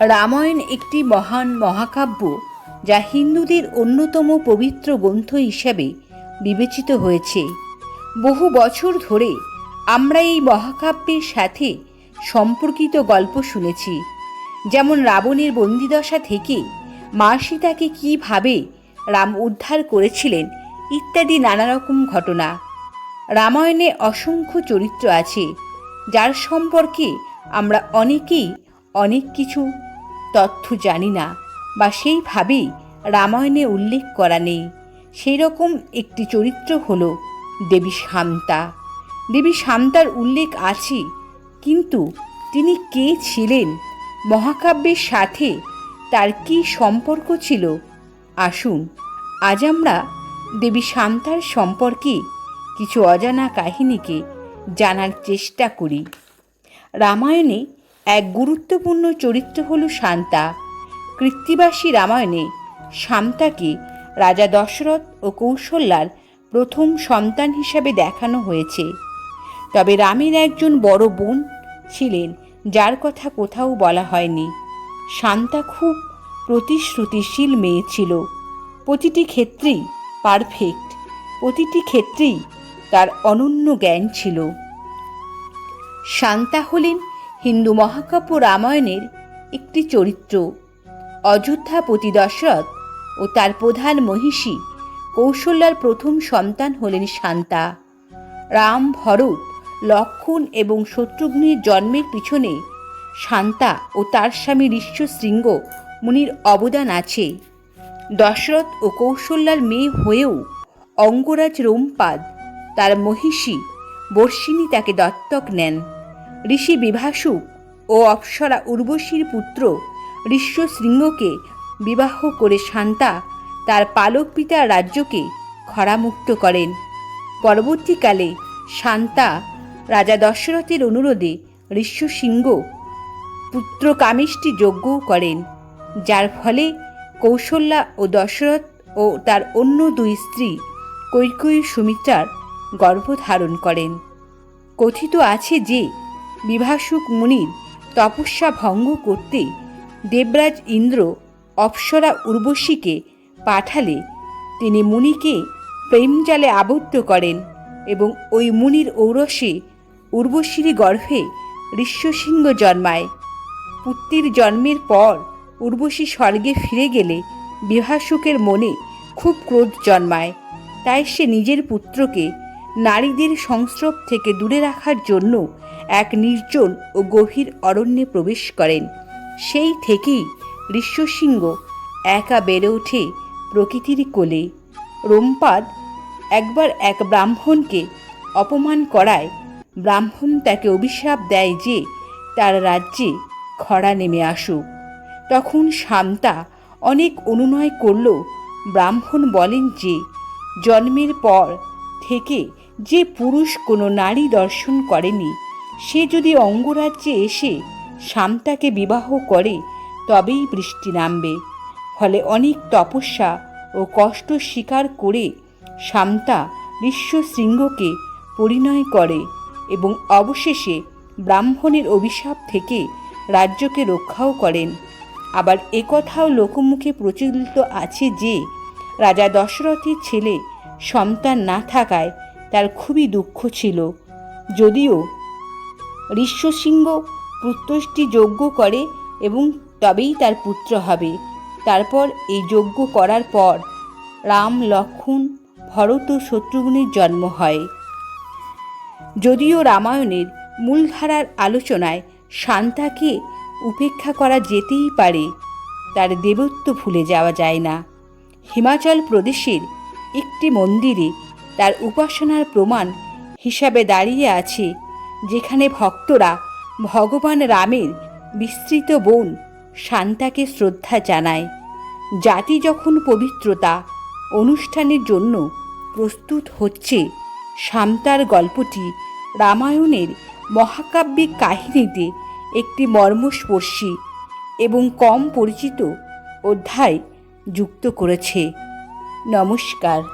রামায়ণ একটি মহান মহাকাব্য যা হিন্দুদের অন্যতম পবিত্র গ্রন্থ হিসাবে বিবেচিত হয়েছে। বহু বছর ধরে আমরা এই মহাকাব্যের সাথে সম্পর্কিত গল্প শুনেছি, যেমন রাবণের বন্দিদশা থেকে মা সীতাকে কীভাবে রাম উদ্ধার করেছিলেন ইত্যাদি নানা রকম ঘটনা। রামায়ণে অসংখ্য চরিত্র আছে, যার সম্পর্কে আমরা অনেকেই অনেক কিছু, তথ্য জানি না, বা সেইভাবেই রামায়ণে উল্লেখ করা নেই। সেই রকম একটি চরিত্র হল দেবী শান্তা। দেবী শান্তার উল্লেখ আছে, কিন্তু তিনি কে ছিলেন, মহাকাব্যের সাথে তার কি সম্পর্ক ছিল? আসুন, আজ আমরা দেবী শান্তার সম্পর্কে কিছু অজানা কাহিনীকে জানার চেষ্টা করি। রামায়ণে এক গুরুত্বপূর্ণ চরিত্র হল শান্তা। কৃত্তিবাসী রামায়ণে শান্তাকে রাজা দশরথ ও কৌশল্যার প্রথম সন্তান হিসাবে দেখানো হয়েছে। তবে রামের একজন বড় বোন ছিলেন, যার কথা কোথাও বলা হয়নি। শান্তা খুব প্রতিশ্রুতিশীল মেয়ে ছিল। প্রতিটি ক্ষেত্রেই পারফেক্ট প্রতিটি ক্ষেত্রেই তার অনন্য জ্ঞান ছিল। শান্তা হলেন হিন্দু মহাকাব্য রামায়ণের একটি চরিত্র। অযোধ্যাপতি দশরথ ও তার প্রধান মহিষী কৌশল্যার প্রথম সন্তান হলেন শান্তা। রাম ভরত, লক্ষণ এবং শত্রুঘ্নের জন্মের পিছনে শান্তা ও তার স্বামী ঋষ্যশৃঙ্গ মুনির অবদান আছে। দশরথ ও কৌশল্যার মেয়ে হয়েও অঙ্গরাজ রোমপাদ, তার মহিষী বর্ষিনী তাকে দত্তক নেন। ঋষি বিভাসু ও অপ্সরা উর্বশীর পুত্র ঋষ্যশৃঙ্গকে বিবাহ করে শান্তা তার পালক পিতার রাজ্যকে খরামুক্ত করেন। পরবর্তীকালে শান্তা রাজা দশরথের অনুরোধে ঋষ্যশৃঙ্গ পুত্র কামিষ্টি যজ্ঞও করেন, যার ফলে কৌশল্যা ও দশরথ ও তার অন্য দুই স্ত্রী কৈকয়ী সুমিত্রার গর্ভধারণ করেন। কথিত আছে যে বিভাসুক মুনির তপস্যা ভঙ্গ করতে দেবরাজ ইন্দ্র অপ্সরা উর্বশীকে পাঠালে। তিনি মুনিকে প্রেমজালে আবদ্ধ করেন এবং ওই মুনির ঔরসে উর্বশীর গর্ভে ঋষ্যসিংহ জন্মায়। পুত্রের জন্মের পর উর্বশী স্বর্গে ফিরে গেলে বিভাসুকের মনে খুব ক্রোধ জন্মায়। তাই সে নিজের পুত্রকে নারীদের সংস্রব থেকে দূরে রাখার জন্য এক নির্জন ও গভীর অরণ্যে প্রবেশ করেন। সেই থেকেই ঋষ্যসিংহ একা বেড়ে ওঠে প্রকৃতির কোলে। রোমপাদ একবার এক ব্রাহ্মণকে অপমান করায়। ব্রাহ্মণ তাকে অভিশাপ দেয় যে তার রাজ্যে খরা নেমে আসুক। তখন শান্তা অনেক অনুনয় করল ব্রাহ্মণ বলেন যে, জন্মের পর থেকে যে পুরুষ কোনো নারী দর্শন করেনি, সে যদি অঙ্গরাজ্যে এসে শান্তাকে বিবাহ করে, তবেই বৃষ্টি নামবে। ফলে অনেক তপস্যা ও কষ্ট স্বীকার করে শান্তা বিশ্বশৃঙ্গকে পরিণয় করে এবং অবশেষে ব্রাহ্মণের অভিশাপ থেকে রাজ্যকে রক্ষাও করেন। আবার একথাও লোকমুখে প্রচলিত আছে যে, রাজা দশরথের ছেলে সন্তান না থাকায় তার খুবই দুঃখ ছিল। যদিও ঋষ্যসিংহ পুত্রষ্টি যজ্ঞ করে এবং তবেই তার পুত্র হবে। তারপর এই যজ্ঞ করার পর রাম, লক্ষণ, ভরত ও শত্রুঘ্নের জন্ম হয়। যদিও রামায়ণের মূলধারার আলোচনায় শান্তাকে উপেক্ষা করা যেতেই পারে, তার দেবত্ব ভুলে যাওয়া যায় না। হিমাচল প্রদেশের একটি মন্দিরে তার উপাসনার প্রমাণ হিসাবে দাঁড়িয়ে আছে, যেখানে ভক্তরা ভগবান রামের বিস্তৃত বোন শান্তাকে শ্রদ্ধা জানায়। জাতি যখন পবিত্রতা অনুষ্ঠানের জন্য প্রস্তুত হচ্ছে, শান্তার গল্পটি রামায়ণের মহাকাব্যিক কাহিনীতে একটি মর্মস্পর্শী এবং কম পরিচিত অধ্যায় যুক্ত করেছে। নমস্কার।